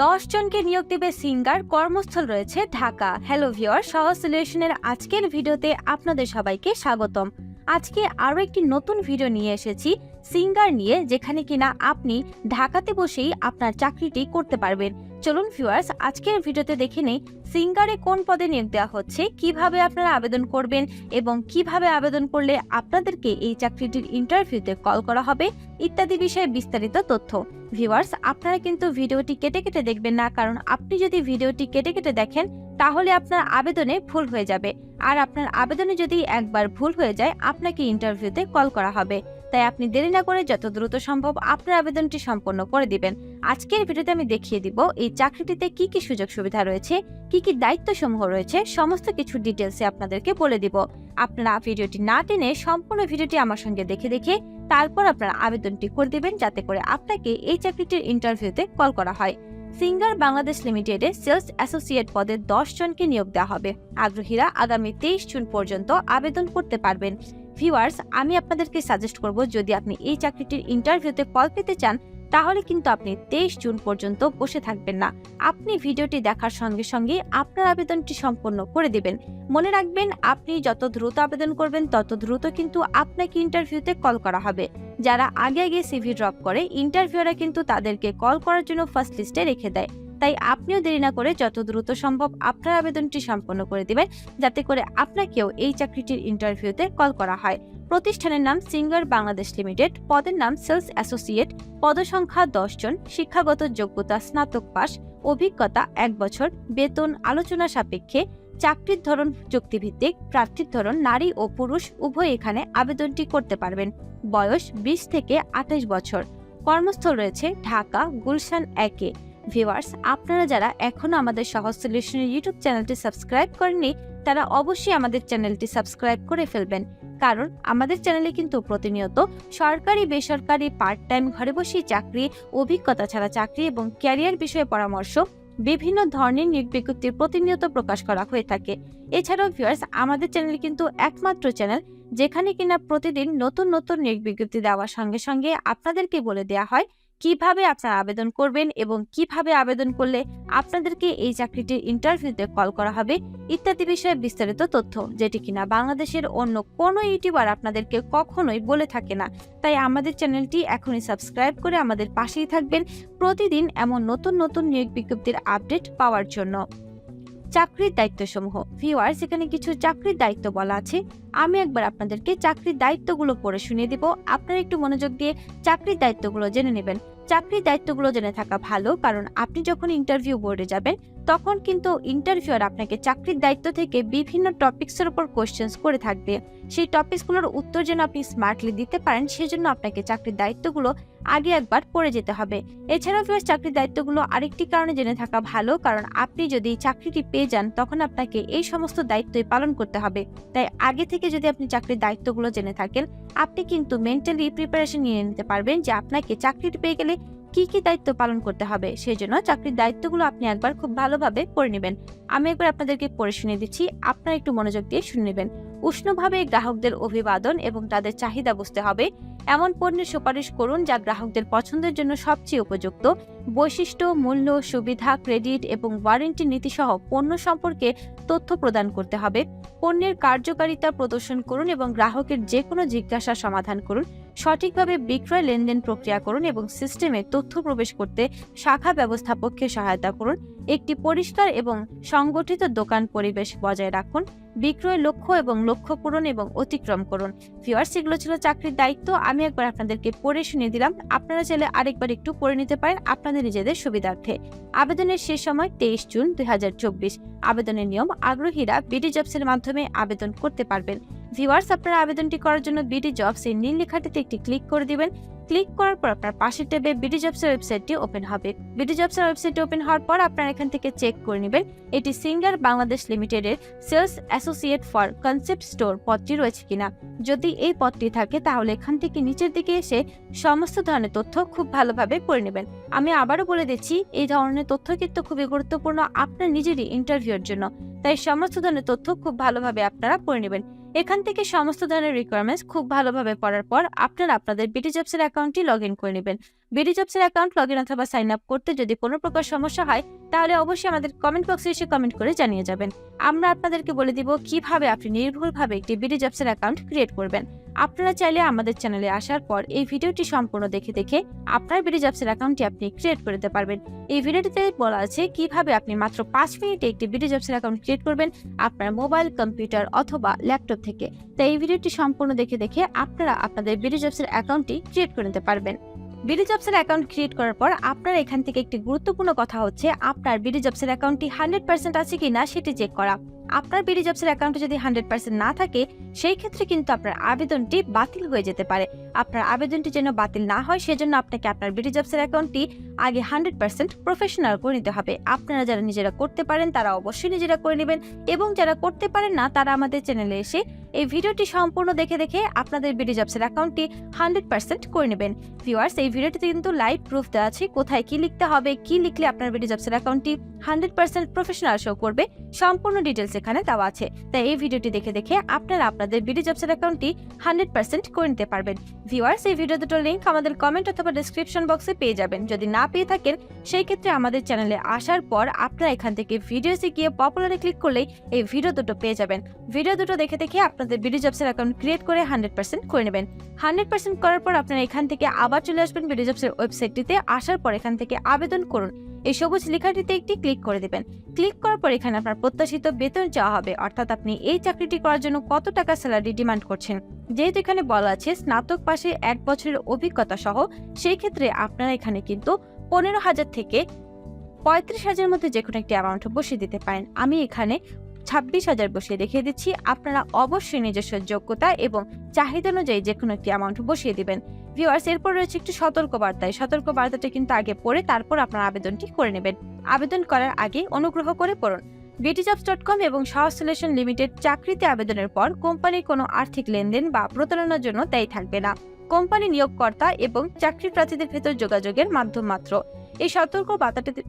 দশ জনকে নিয়োগ দেবে সিঙ্গার কর্মস্থল রয়েছে ঢাকা। হ্যালো ভিওর সহজ সলিউশনের আজকের ভিডিওতে আপনাদের সবাইকে স্বাগতম। আজকে আরও একটি নতুন ভিডিও নিয়ে এসেছি সিঙ্গার নিয়ে, যেখানে কিনা আপনি ঢাকাতে বসেই আপনার চাকরিটি করতে পারবেন। চলুন ভিউয়ার্স আজকের ভিডিওতে দেখে নেই সিঙ্গারে কোন পদে নিয়োগ দেওয়া হচ্ছে, কীভাবে আপনারা আবেদন করবেন এবং কীভাবে আবেদন করলে আপনাদেরকে এই চাকরিটির ইন্টারভিউতে কল করা হবে, ইত্যাদি বিষয়ে বিস্তারিত তথ্য। ভিউয়ার্স আপনারা কিন্তু ভিডিওটি কেটে কেটে দেখবেন না, কারণ আপনি যদি ভিডিওটি কেটে কেটে দেখেন তাহলে আপনার আবেদনে ভুল হয়ে যাবে। আর আপনার আবেদনে যদি একবার ভুল হয়ে যায়, আপনাকে ইন্টারভিউতে কল করা হবে। তাই আপনি দেরি না করে যত দ্রুত সম্ভব আপনার আবেদনটি সম্পন্ন করে দিবেন। আজকের ভিডিওতে আমি দেখিয়ে দিব, এই চাকরিটিতে কি কি সুযোগ সুবিধা রয়েছে, কি কি দায়িত্ব সমূহ রয়েছে, সমস্ত কিছু ডিটেলসে আপনাদেরকে বলে দিব। আপনারা ভিডিওটি না টেনে সম্পূর্ণ ভিডিওটি আমার সঙ্গে দেখে দেখে তারপর আপনারা আবেদনটি করে দিবেন, যাতে করে আপনাকে এই চাকরিটির ইন্টারভিউতে কল করা হয়। সিঙ্গার বাংলাদেশ লিমিটেডে সেলস অ্যাসোসিয়েট পদে দশ জনকে নিয়োগ দেওয়া হবে। আগ্রহীরা আগামী তেইশ জুন পর্যন্ত আবেদন করতে পারবেন। ভিউয়ার্স, আমি আপনাদেরকে সাজেস্ট করব, যদি আপনি এই চাকরিটির ইন্টারভিউতে কল পেতে চান তাহলে কিন্তু আপনি তেইশ জুন পর্যন্ত বসে থাকবেন না। আপনি ভিডিওটি দেখার সঙ্গে সঙ্গে আপনার আবেদনটি সম্পন্ন করে দিবেন। মনে রাখবেন, আপনি যত দ্রুত আবেদন করবেন, তত দ্রুত কিন্তু আপনাকে ইন্টারভিউতে কল করা হবে। যারা আগে আগে সিভি ড্রপ করে ইন্টারভিউরা কিন্তু তাদেরকে কল করার জন্য ফার্স্ট লিস্টে রেখে দেয়। তাই আপনিও দেরি না করে যত দ্রুত সম্ভব আপনার আবেদনটি সম্পন্ন করে দিবেন, যাতে করে আপনাকেও এই চাকরিটির ইন্টারভিউতে কল করা হয়। প্রতিষ্ঠানের নাম সিঙ্গার বাংলাদেশ লিমিটেড, পদের নাম সেলস অ্যাসোসিয়েট, পদসংখ্যা জন, শিক্ষাগত যোগ্যতা স্নাতক পাস অভিজ্ঞতা এক বছর, বেতন আলোচনা সাপেক্ষে, চাকরির ধরন চুক্তিভিত্তিক প্রার্থীর ধরন নারী ও পুরুষ, উভয় এখানে আবেদনটি করতে পারবেন। বয়স বিশ থেকে আঠাশ বছর। কর্মস্থল রয়েছে ঢাকা, গুলশান একে ভিউয়ার্স আপনারা যারা এখনও আমাদের সহজ সলিউশনের ইউটিউব চ্যানেলটি সাবস্ক্রাইব করেননি, তারা অবশ্যই আমাদের চ্যানেলটি সাবস্ক্রাইব করে ফেলবেন। কারণ আমাদের চ্যানেলে কিন্তু প্রতিনিয়ত সরকারি, বেসরকারি পার্ট টাইম ঘরে বসেই চাকরি, অভিজ্ঞতা ছাড়া চাকরি এবং ক্যারিয়ার বিষয়ে পরামর্শ বিভিন্ন ধরনের নিয়োগ বিজ্ঞপ্তি প্রতিনিয়ত প্রকাশ করা হয়ে থাকে। এছাড়াও ভিউয়ার্স আমাদের চ্যানেল কিন্তু একমাত্র চ্যানেল যেখানে কিনা প্রতিদিন নতুন নতুন নিয়োগ বিজ্ঞপ্তি দেওয়ার সঙ্গে সঙ্গে আপনাদেরকে বলে দেওয়া হয় কীভাবে আপনারা আবেদন করবেন এবং কীভাবে আবেদন করলে আপনাদেরকে এই চাকরিটির ইন্টারভিউতে কল করা হবে, ইত্যাদি বিষয়ে বিস্তারিত তথ্য। যেটি কিনা বাংলাদেশের অন্য কোনো ইউটিউবার আপনাদেরকে কখনোই বলে থাকে না। তাই আমাদের চ্যানেলটি এখনই সাবস্ক্রাইব করে আমাদের পাশেই থাকবেন প্রতিদিন এমন নতুন নতুন নিয়োগ বিজ্ঞপ্তির আপডেট পাওয়ার জন্য। চাকরির দায়িত্বসমূহ। ভিউয়ার্স, এখানে কিছু চাকরির দায়িত্ব বলা আছে। আমি একবার আপনাদেরকে চাকরির দায়িত্বগুলো পড়ে শুনিয়ে দিব। আপনারা একটু মনোযোগ দিয়ে চাকরির দায়িত্বগুলো জেনে নেবেন। চাকরির দায়িত্বগুলো জেনে থাকা ভালো কারণ আপনি যখন ইন্টারভিউ বোর্ডে যাবেন তখন কিন্তু ইন্টারভিউয়ার আপনাকে চাকরির দায়িত্ব থেকে বিভিন্ন টপিকসের উপর কোশ্চেন্স করে থাকবে। সেই টপিকসগুলোর উত্তর যেন আপনি স্মার্টলি দিতে পারেন, সেজন্য আপনাকে চাকরির দায়িত্বগুলো আগে একবার পড়ে যেতে হবে। এছাড়াও ফির চাকরির দায়িত্বগুলো আরেকটি কারণে জেনে থাকা ভালো, কারণ আপনি যদি চাকরিটি পেয়ে যান, তখন আপনাকে এই সমস্ত দায়িত্বই পালন করতে হবে। তাই আগে থেকে যদি আপনি চাকরির দায়িত্বগুলো জেনে থাকেন, আপনি কিন্তু মেন্টালি প্রিপারেশন নিয়ে নিতে পারবেন যে আপনাকে চাকরিটি পেয়ে গেলে কি কি দায়িত্ব পালন করতে হবে, সেই জন্য চাকরির দায়িত্বগুলো আপনি একবার খুব ভালোভাবে পড়ে নেবেন। আমি একবার আপনাদেরকে পড়ে শুনে দিচ্ছি, আপনারা একটু মনোযোগ দিয়ে শুনে নেবেন। উষ্ণভাবে গ্রাহকদের অভিবাদন এবং তাদের চাহিদা বুঝতে হবে। এমন পণ্যের সুপারিশ করুন যা গ্রাহকদের পছন্দের জন্য সবচেয়ে উপযুক্ত। বৈশিষ্ট্য, মূল্য, সুবিধা, ক্রেডিট এবং ওয়ারেন্টি নীতিসহ পণ্য সম্পর্কে তথ্য প্রদান করতে হবে। পণ্যের কার্যকারিতা প্রদর্শন করুন এবং গ্রাহকের যে কোনো জিজ্ঞাসা সমাধান করুন। সঠিকভাবে বিক্রয় লেনদেন প্রক্রিয়া করুন এবং সিস্টেমে তথ্য প্রবেশ করতে শাখা ব্যবস্থাপককে সহায়তা করুন। একটি পরিষ্কার এবং সংগঠিত দোকান পরিবেশ বজায় রাখুন। বিক্রয় লক্ষ্য এবং লক্ষ্য পূরণ এবং অতিক্রম করুন। ভিউয়ার্স, এগুলো ছিল চাকরির দায়িত্ব। আমি একবার আপনাদেরকে পড়ে শুনিয়ে দিলাম। আপনারা চাইলে আরেকবার একটু পড়ে নিতে পারেন আপনাদের নিজেদের সুবিধার্থে। আবেদনের শেষ সময় তেইশ জুন দুই হাজার চব্বিশ। আবেদনের নিয়ম, আগ্রহীরা বিডি জবসের মাধ্যমে আবেদন করতে পারবেন। ভিউয়ার্স, আপনারা আবেদনটি করার জন্য বিডি জবস এই নীল লেখাটিতে একটি ক্লিক করে দিবেন। ক্লিক করার পর আপনার পাশের ট্যাবে বিডি জবসের ওয়েবসাইটটি ওপেন হবে। বিডি জবসের ওয়েবসাইটটি ওপেন হওয়ার পর আপনারা এখান থেকে চেক করে নেবেন। এটি সিঙ্গার বাংলাদেশ লিমিটেডের sales associate for concept store পদটি রয়েছে কিনা। যদি এই পদটি থাকে, তাহলে এখান থেকে নিচের দিকে এসে সমস্ত ধরনের তথ্য খুব ভালোভাবে পড়ে নেবেন। আমি আবারও বলে দিচ্ছি, এই ধরনের তথ্য কিন্তু খুবই গুরুত্বপূর্ণ আপনার নিজেরই ইন্টারভিউর জন্য। তাই সমস্ত ধরনের তথ্য খুব ভালোভাবে আপনারা পড়ে নেবেন। এখান থেকে সমস্ত ধরনের রিকোয়ারমেন্টস খুব ভালোভাবে পড়ার পর আপনারা আপনাদের বিডি জবসের অ্যাকাউন্টটি লগ ইন করে নেবেন। বিডি জবসের অ্যাকাউন্ট লগ ইন অথবা সাইন আপ করতে যদি কোনো প্রকার সমস্যা হয়, তাহলে অবশ্যই আমাদের কমেন্ট বক্সে এসে কমেন্ট করে জানিয়ে যাবেন। আমরা আপনাদেরকে বলে দিব কীভাবে আপনি নির্ভুলভাবে একটি বিডি জবসের অ্যাকাউন্ট ক্রিয়েট করবেন। আপনারা চাইলে আমাদের চ্যানেলে আসার পর এই ভিডিওটি সম্পূর্ণ দেখে দেখে আপনার বিডি জবসের অ্যাকাউন্টটি আপনি ক্রিয়েট করে দিতে পারবেন। এই ভিডিওটিতে বলা আছে কীভাবে আপনি মাত্র পাঁচ মিনিটে একটি বিডি জবসের অ্যাকাউন্ট ক্রিয়েট করবেন আপনার মোবাইল কম্পিউটার অথবা ল্যাপটপ থেকে। তাই এই ভিডিওটি সম্পূর্ণ দেখে দেখে আপনারা আপনাদের বিডি জবসের অ্যাকাউন্টটি ক্রিয়েট করে নিতে পারবেন। বিডি জবসের অ্যাকাউন্ট ক্রিয়েট করার পর আপনার এখান থেকে একটি গুরুত্বপূর্ণ কথা হচ্ছে, আপনার বিডি জবসের অ্যাকাউন্টটি হান্ড্রেড পার্সেন্ট আছে কি না সেটি চেক করা। আপনার বিডি জবসের অ্যাকাউন্টে যদি হান্ড্রেড পার্সেন্ট না থাকে, সেই ক্ষেত্রে কিন্তু আপনার আবেদনটি বাতিল হয়ে যেতে পারে। আপনার আবেদনটি যেন বাতিল না হয়, সেজন্য আপনাকে আপনার বিডি জবসের অ্যাকাউন্টটি আগে হান্ড্রেড পার্সেন্ট প্রফেশনাল করে নিতে হবে। আপনারা যারা নিজেরা করতে পারেন, তারা অবশ্যই নিজেরা করে নেবেন এবং যারা করতে পারেন না, তারা আমাদের চ্যানেলে এসে এই ভিডিওটি সম্পূর্ণ দেখে দেখে আপনাদের বিডি জবসের অ্যাকাউন্টটি হান্ড্রেড পার্সেন্ট করে নেবেন। ভিউয়ার্স এই ভিডিওটিতে কিন্তু লাইভ প্রুফ দেওয়া আছে, কোথায় কি লিখতে হবে, কি লিখলে আপনার বিডি জবসের অ্যাকাউন্টটি হান্ড্রেড পার্সেন্ট প্রফেশনাল শো করবে, সম্পূর্ণ ডিটেলস এখানে দেওয়া আছে। তাই এই ভিডিওটি দেখে দেখে আপনারা আপনাদের বিডি জবসের অ্যাকাউন্টটি হান্ড্রেড পার্সেন্ট করে নিতে পারবেন। ভিউয়ার্স, এই ভিডিও দুটোর লিঙ্ক আমাদের কমেন্ট অথবা ডিসক্রিপশন বক্সে পেয়ে যাবেন। যদি না পেয়ে থাকেন, সেই ক্ষেত্রে আমাদের চ্যানেলে আসার পর আপনারা এখান থেকে ভিডিওসে গিয়ে পপুলারে ক্লিক করলেই এই ভিডিও দুটো পেয়ে যাবেন। ভিডিও দুটো দেখে দেখে আপনাদের বিডি জবসের অ্যাকাউন্ট ক্রিয়েট করে হান্ড্রেড পার্সেন্ট করে নেবেন। হান্ড্রেড পার্সেন্ট করার পর আপনারা এখান থেকে আবার চলে আসবেন বিডি জবসের ওয়েবসাইটটিতে আসার পর এখান থেকে আবেদন করুন। এই সবুজ লেখাটিতে একটি ক্লিক করে দেবেন। ক্লিক করার পর এখানে আপনার প্রত্যাশিত বেতন চাওয়া হবে। অর্থাৎ আপনি এই চাকরিটি করার জন্য কত টাকা স্যালারি ডিমান্ড করছেন। যেহেতু এখানে বলা আছে, স্নাতক পাশে এক বছরের অভিজ্ঞতা সহ, সেই ক্ষেত্রে আপনারা এখানে কিন্তু পনেরো হাজার থেকে পঁয়ত্রিশ হাজারের মধ্যে যে কোনো একটি অ্যামাউন্ট বসিয়ে দিতে পারেন। আমি এখানে ছাব্বিশ হাজার বসিয়ে দেখিয়ে দিচ্ছি। আপনারা অবশ্যই নিজস্ব যোগ্যতা এবং চাহিদা অনুযায়ী যে কোনো একটি অ্যামাউন্ট বসিয়ে দিবেন। ভিউয়ার্স এরপর রয়েছে একটি সতর্ক বার্তায় সতর্ক বার্তাটা কিন্তু আগে পড়ে তারপর আপনার আবেদনটি করে নেবেন। আবেদন করার আগে অনুগ্রহ করে পড়ুন। বিটিজবস ডট কম এবং সাহা সলিউশন লিমিটেড চাকরিতে আবেদনের পর কোম্পানির কোনো আর্থিক লেনদেন বা প্রতারণার জন্য দায়ী থাকবে না। কোম্পানি নিয়োগকর্তা এবং চাকরি প্রার্থীদের ভেতর যোগাযোগের মাধ্যম মাত্র। এই সতর্ক বার্তাটিতে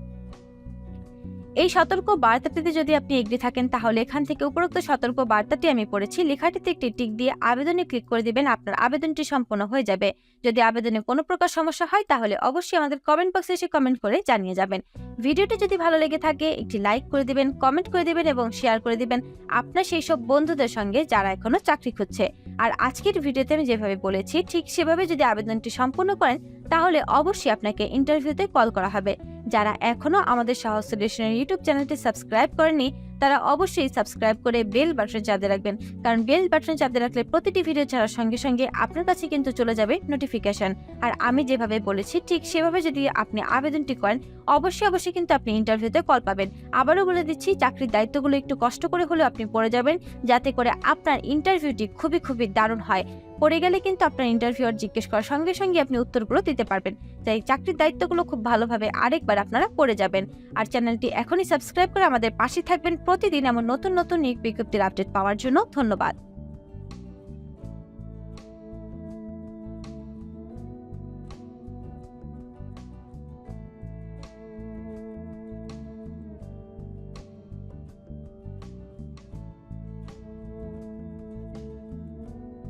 এই সতর্ক বার্তাটিতে যদি আপনি এগ্রি থাকেন, তাহলে এখান থেকে উপরোক্ত সতর্ক বার্তাটি আমি পড়েছি। লেখাটিতে একটি টিক দিয়ে আবেদনে ক্লিক করে দিবেন, আপনার আবেদনটি সম্পূর্ণ হয়ে যাবে। যদি আবেদনে কোনো প্রকার সমস্যা হয়, তাহলে অবশ্যই আমাদের কমেন্ট বক্সে এসে কমেন্ট করে জানিয়ে যাবেন। ভিডিওটি যদি ভালো লেগে থাকে, একটি লাইক করে দিবেন কমেন্ট করে দিবেন এবং শেয়ার করে দিবেন আপনার সেই সব বন্ধুদের সঙ্গে যারা এখনও চাকরি খুঁজছে। আর আজকের ভিডিওতে আমি যেভাবে বলেছি, ঠিক সেভাবে যদি আবেদনটি সম্পূর্ণ করেন, তাহলে অবশ্যই আপনাকে ইন্টারভিউতে কল করা হবে। যারা এখনও আমাদের সাহস সলিউশনের ইউটিউব চ্যানেলটি সাবস্ক্রাইব করেনি তারা অবশ্যই সাবস্ক্রাইব করে বেল বাটন চাপতে রাখবেন। কারণ বেল বাটন চাপতে রাখলে প্রতিটি ভিডিও ছাড়ার সঙ্গে সঙ্গে আপনার কাছে কিন্তু চলে যাবে নোটিফিকেশন আর আমি যেভাবে বলেছি, ঠিক সেভাবে যদি আপনি আবেদনটি করেন, অবশ্যই অবশ্যই কিন্তু আপনি ইন্টারভিউতে কল পাবেন। আবারও বলে দিচ্ছি, চাকরির দায়িত্বগুলো একটু কষ্ট করে হলেও আপনি পড়ে যাবেন, যাতে করে আপনার ইন্টারভিউটি খুবই খুবই দারুণ হয়। পড়ে গেলে কিন্তু আপনার ইন্টারভিউয়ার জিজ্ঞেস করার সঙ্গে সঙ্গে আপনি উত্তরগুলো দিতে পারবেন। তাই চাকরির দায়িত্বগুলো খুব ভালোভাবে আরেকবার আপনারা পড়ে যাবেন। আর চ্যানেলটি এখনই সাবস্ক্রাইব করে আমাদের পাশে থাকবেন। প্রতিদিন এমন নতুন নতুন নিয়োগ বিজ্ঞপ্তির আপডেট পাওয়ার জন্য ধন্যবাদ।